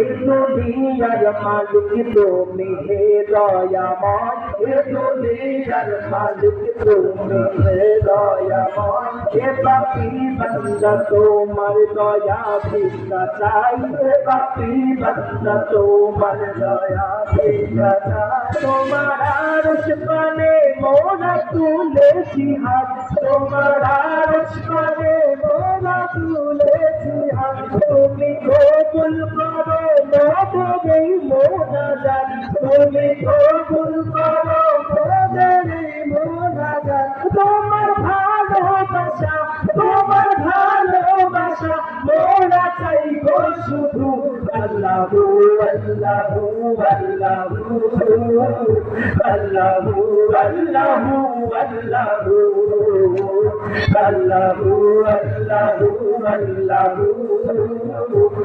Etudiar Malik Tumhe Dayaman Etudiar Malik Tumhe Dayaman E Papi Banda Tomar Daya Bikatai E Papi Banda Tomar Daya Bikatai Tomara Rushpane Mona Tule Jihad Tomara Rushpane Mona Tule Jihad Tumi Go কবুল করো মোদের মোনা যান তুমি কবুল করো মোদের মোনা যান তোমার ভালোবাসা তোমার ভালোবাসা মোরা চাই গো শুধু। আল্লাহ আল্লাহ আল্লাহ। আল্লাহ আল্লাহ আল্লাহ।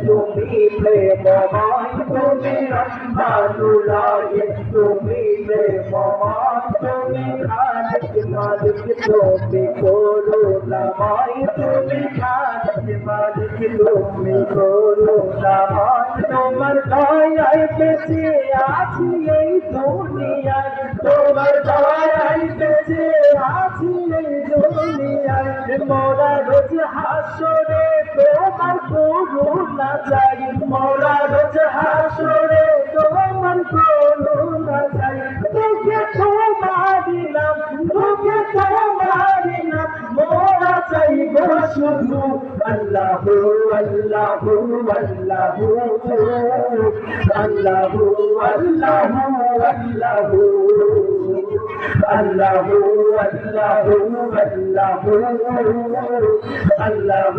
তুমি প্রেমময় তুমি রহমানুল্লাহ তুমি প্রেমময় তুমি খালিক মালিক তুমি করুণাময় তুমি খালিক মালিক তুমি করুণাময় তোমার দয়ায় বেঁচে আছি এই দুনিয়ায়। তোমার দয়ায় হাসরে তোমার করুণা চাই মোরা রোজ হাসরে তোমার করুণা চাই তোকে তোমারি নাম তোকে তোমারি নাম মোরা চাই গো শুধু আল্লাহ আল্লাহ আল্লাহ আল্লাহ আল্লাহ আল্লাহ। الله الله الله الله